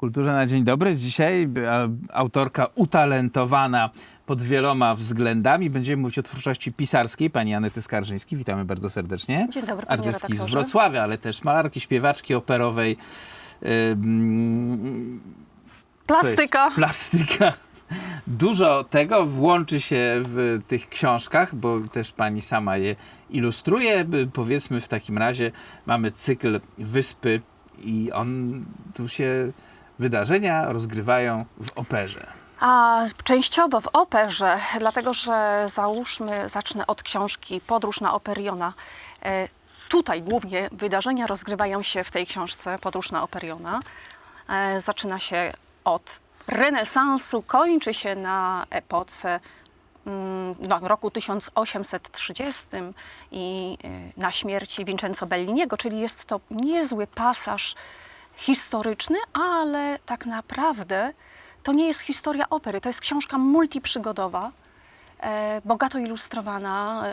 kulturze na dzień dobry. Dzisiaj e, autorka utalentowana pod wieloma względami. Będziemy mówić o twórczości pisarskiej pani Anety Skarżyńskiej. Witamy bardzo serdecznie. Dzień dobry, panie Artystki z. Wrocławia, ale też malarki, śpiewaczki operowej. Plastyka. Plastyka. Dużo tego włączy się w tych książkach, bo też pani sama je ilustruje. Powiedzmy w takim razie, mamy cykl Wyspy i on tu się wydarzenia rozgrywają w operze. A częściowo w operze, dlatego że załóżmy, zacznę od książki Podróż na Operiona. E, Tutaj głównie wydarzenia rozgrywają się w tej książce Podróż na Operiona. E, Zaczyna się od renesansu, kończy się na epoce mm, no, roku 1830 i e, na śmierci Vincenzo Belliniego, czyli jest to niezły pasaż historyczny, ale tak naprawdę to nie jest historia opery, to jest książka multiprzygodowa, e, bogato ilustrowana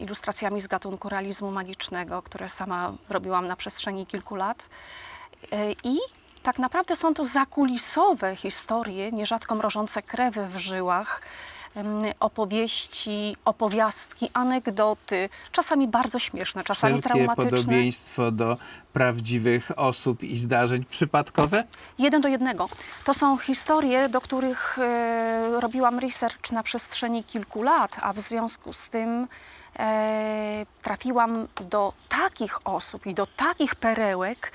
ilustracjami z gatunku realizmu magicznego, które sama robiłam na przestrzeni kilku lat. E, I tak naprawdę są to zakulisowe historie, nierzadko mrożące krew w żyłach, opowieści, opowiastki, anegdoty, czasami bardzo śmieszne, czasami Wszelkie traumatyczne. podobieństwo do prawdziwych osób i zdarzeń przypadkowe? Jeden do jednego. To są historie, do których e, robiłam research na przestrzeni kilku lat, a w związku z tym e, trafiłam do takich osób i do takich perełek,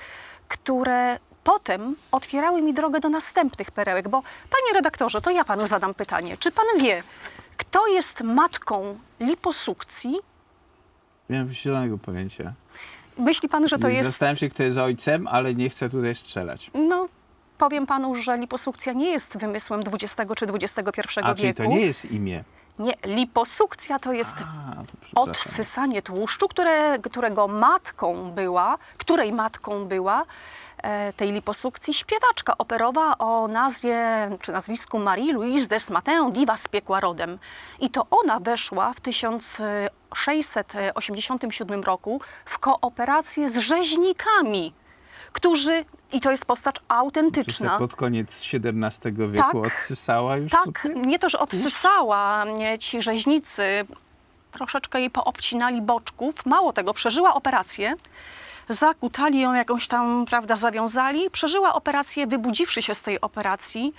które potem otwierały mi drogę do następnych perełek. Bo, panie redaktorze, to ja panu zadam pytanie. Czy pan wie, kto jest matką liposukcji? Nie mam zielonego pojęcia. Myśli pan, że to jest Zastanawiam się, kto jest ojcem, ale nie chcę tutaj strzelać. No, powiem panu, że liposukcja nie jest wymysłem XX czy XXI A, czyli wieku. to nie jest imię. Nie, liposukcja to jest A, przepraszam. odsysanie tłuszczu, które, którego matką była, której matką była tej liposukcji śpiewaczka operowa o nazwie czy nazwisku Marie-Louise Desmatin, diwa z piekła rodem. I to ona weszła w 1687 roku w kooperację z rzeźnikami, którzy, i to jest postać Czy autentyczna. pod koniec XVII wieku Tak. odsysała już Tak, sobie? nie to, że odsysała nie, ci rzeźnicy, troszeczkę jej poobcinali boczków. Mało tego, przeżyła operację, zakutali ją jakąś tam, prawda, zawiązali. Przeżyła operację, wybudziwszy się z tej operacji,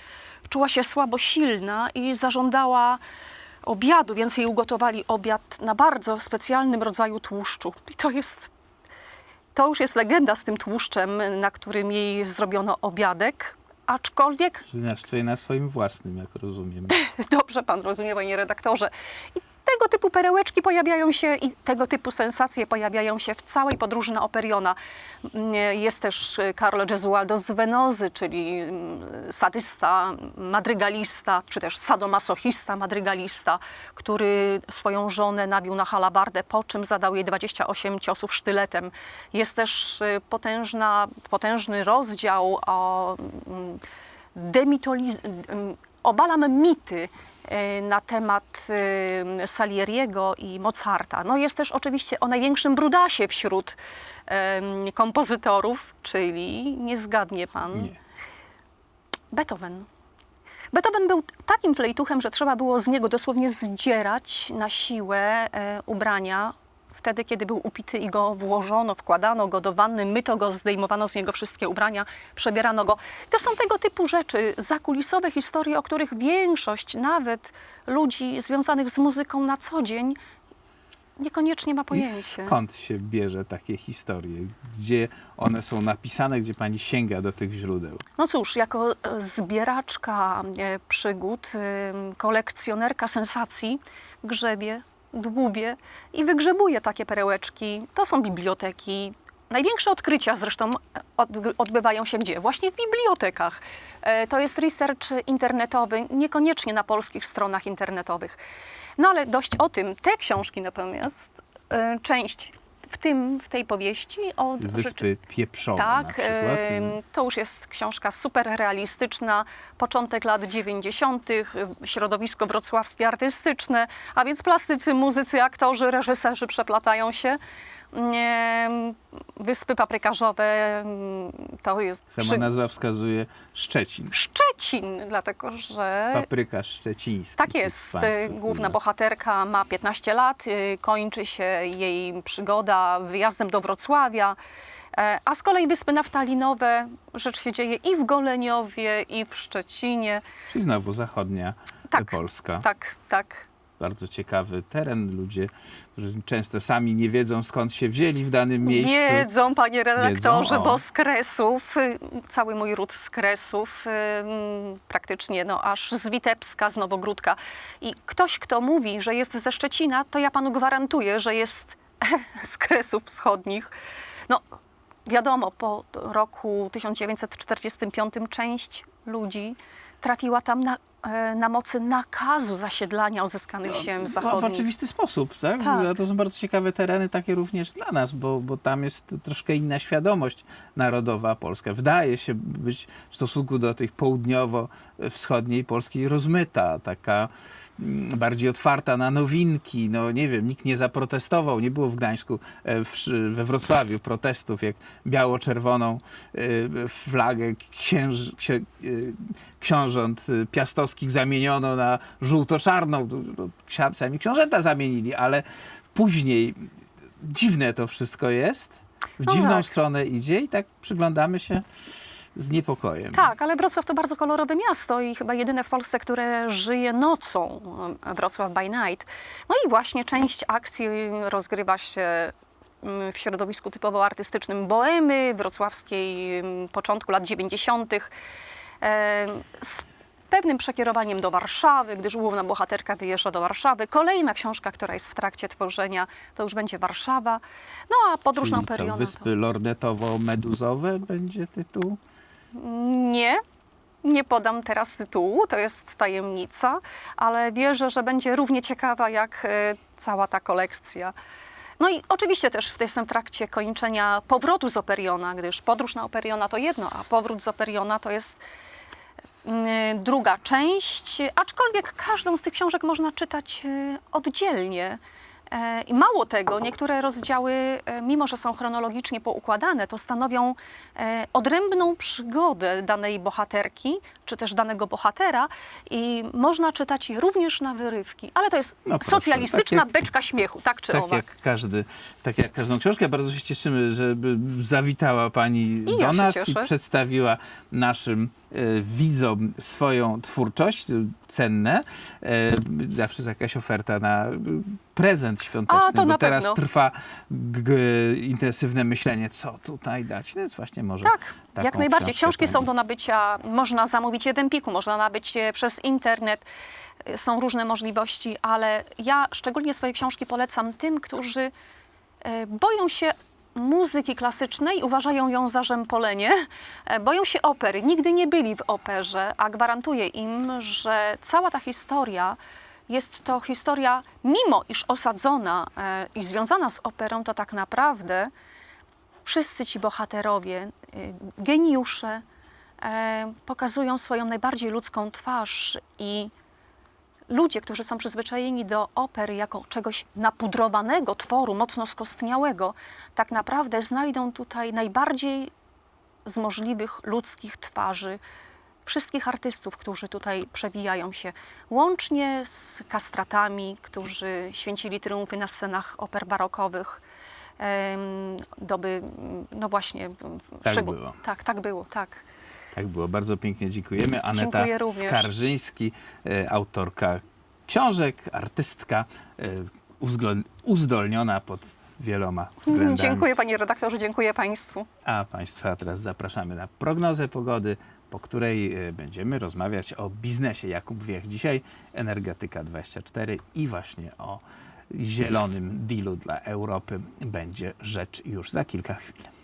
czuła się słabo silna i zażądała obiadu, więc jej ugotowali obiad na bardzo specjalnym rodzaju tłuszczu. I to jest, to już jest legenda z tym tłuszczem, na którym jej zrobiono obiadek. Aczkolwiek Znasz tutaj na swoim własnym, jak rozumiem. Dobrze pan rozumie, panie redaktorze. I tego typu perełeczki pojawiają się i tego typu sensacje pojawiają się w całej podróży na Operiona. Mm, Jest też y, Carlo Gesualdo z Venozy, czyli mm, sadysta, madrygalista, czy też sadomasochista, madrygalista, który swoją żonę nabił na halabardę, po czym zadał jej 28 ciosów sztyletem. Jest też y, potężna, potężny rozdział o mm, demitoliz... em, obalam mity na temat e, Salieriego i Mozarta. No jest też oczywiście o największym brudasie wśród kompozytorów, czyli nie zgadnie pan, Nie. Beethoven. Beethoven był takim flejtuchem, że trzeba było z niego dosłownie zdzierać na siłę e, ubrania. Wtedy, kiedy był upity i go włożono, wkładano go do wanny, myto go, zdejmowano z niego wszystkie ubrania, przebierano go. To są tego typu rzeczy, zakulisowe historie, o których większość nawet ludzi związanych z muzyką na co dzień niekoniecznie ma I pojęcie. skąd się bierze takie historie? Gdzie one są napisane, gdzie pani sięga do tych źródeł? No cóż, jako e, zbieraczka e, przygód, kolekcjonerka sensacji, grzebie, dłubię i wygrzebuję takie perełeczki. To są biblioteki. Największe odkrycia zresztą od, odbywają się gdzie? Właśnie w bibliotekach. E, To jest research internetowy, niekoniecznie na polskich stronach internetowych. No ale dość o tym. Te książki natomiast, e, część w tym, w tej powieści od rzeczy- Wyspy pieprzone na tak, to już jest książka super realistyczna, początek lat 90., y, środowisko wrocławskie artystyczne, a więc plastycy, muzycy, aktorzy, reżyserzy przeplatają się. Wyspy Paprykarzowe to jest Sama przy... nazwa wskazuje Szczecin. Szczecin, dlatego że Papryka szczeciński. tak jest. y, Główna bohaterka ma 15 lat, y, kończy się jej przygoda wyjazdem do Wrocławia. E, A z kolei Wyspy Naftalinowe, rzecz się dzieje i w Goleniowie, i w Szczecinie. Czyli znowu zachodnia Tak. Polska. Tak, tak. Bardzo ciekawy teren. Ludzie, którzy często sami nie wiedzą skąd się wzięli w danym miejscu. Wiedzą, panie redaktorze, Wiedzą, bo z Kresów, y, cały mój ród z Kresów, y, praktycznie no, aż z Witebska, z Nowogródka. I ktoś, kto mówi, że jest ze Szczecina, to ja panu gwarantuję, że jest z Kresów Wschodnich. No, wiadomo, po roku 1945 część ludzi trafiła tam na, na mocy nakazu zasiedlania uzyskanych ziem No, w zachodnich. oczywisty sposób, tak? Tak. To są bardzo ciekawe tereny, takie również dla nas, bo, bo tam jest troszkę inna świadomość narodowa polska. Wydaje się być w stosunku do tych południowo-wschodniej Polski rozmyta, taka bardziej otwarta na nowinki. No nie wiem, nikt nie zaprotestował, nie było w Gdańsku, e, we Wrocławiu protestów, jak biało-czerwoną e, flagę księż, księ, e, książąt piastowskich zamieniono na żółto-czarną. No, ksi- Sami książęta zamienili, ale później dziwne to wszystko jest. W No dziwną tak. stronę idzie i tak przyglądamy się z niepokojem. Tak, ale Wrocław to bardzo kolorowe miasto i chyba jedyne w Polsce, które żyje nocą. e, Wrocław by night. No i właśnie część akcji rozgrywa się mm, w środowisku typowo artystycznym Boemy, wrocławskiej mm, początku lat 90. e, Z pewnym przekierowaniem do Warszawy, gdyż główna bohaterka wyjeżdża do Warszawy. Kolejna książka, która jest w trakcie tworzenia, to już będzie Warszawa. No a podróż na Czyli co, Periona. to- Wyspy Lornetowo-Meduzowe będzie tytuł? Nie, nie podam teraz tytułu, to jest tajemnica, ale wierzę, że będzie równie ciekawa jak e, cała ta kolekcja. No i oczywiście też w trakcie kończenia powrotu z Operiona, gdyż podróż na Operiona to jedno, a powrót z Operiona to jest mm, druga część, aczkolwiek każdą z tych książek można czytać e, oddzielnie. E, I mało tego, niektóre rozdziały, e, mimo że są chronologicznie poukładane, to stanowią e, odrębną przygodę danej bohaterki, czy też danego bohatera i można czytać je również na wyrywki. Ale to jest No proszę, socjalistyczna tak jak- beczka śmiechu, tak czy Tak owak. jak, każdy, tak jak każdą książkę. Bardzo się cieszymy, że zawitała Pani do ja nas i przedstawiła naszym e, widzom swoją twórczość, e, cenne. E, zawsze jest jakaś oferta na prezent świąteczny, A, to bo teraz pewno. trwa intensywne myślenie, co tutaj dać. Więc właśnie może Tak, jak najbardziej. Książki są pani- do nabycia, można zamówić w Empiku, można nabyć je przez internet. Y, Są różne możliwości, ale ja szczególnie swoje książki polecam tym, którzy e, boją się muzyki klasycznej, uważają ją za rzępolenie, e, boją się opery, nigdy nie byli w operze, a gwarantuję im, że cała ta historia jest to historia, mimo iż osadzona e, i związana z operą, to tak naprawdę wszyscy ci bohaterowie, geniusze, e, pokazują swoją najbardziej ludzką twarz i ludzie, którzy są przyzwyczajeni do opery jako czegoś napudrowanego tworu, mocno skostniałego, tak naprawdę znajdą tutaj najbardziej z możliwych ludzkich twarzy wszystkich artystów, którzy tutaj przewijają się, łącznie z kastratami, którzy święcili triumfy na scenach oper barokowych. Doby, no właśnie. Tak szczegół- było. Tak, tak było, tak. Tak było, bardzo pięknie dziękujemy. Aneta Dziękuję. Skarżyński, e, autorka książek, artystka, e, uzdolniona pod wieloma względami. Dziękuję panie redaktorze, dziękuję państwu. A Państwa teraz zapraszamy na prognozę pogody, po której e, będziemy rozmawiać o biznesie. Jakub Wiech dzisiaj, Energetyka 24 i właśnie o zielonym dealu dla Europy będzie rzecz już za kilka chwil.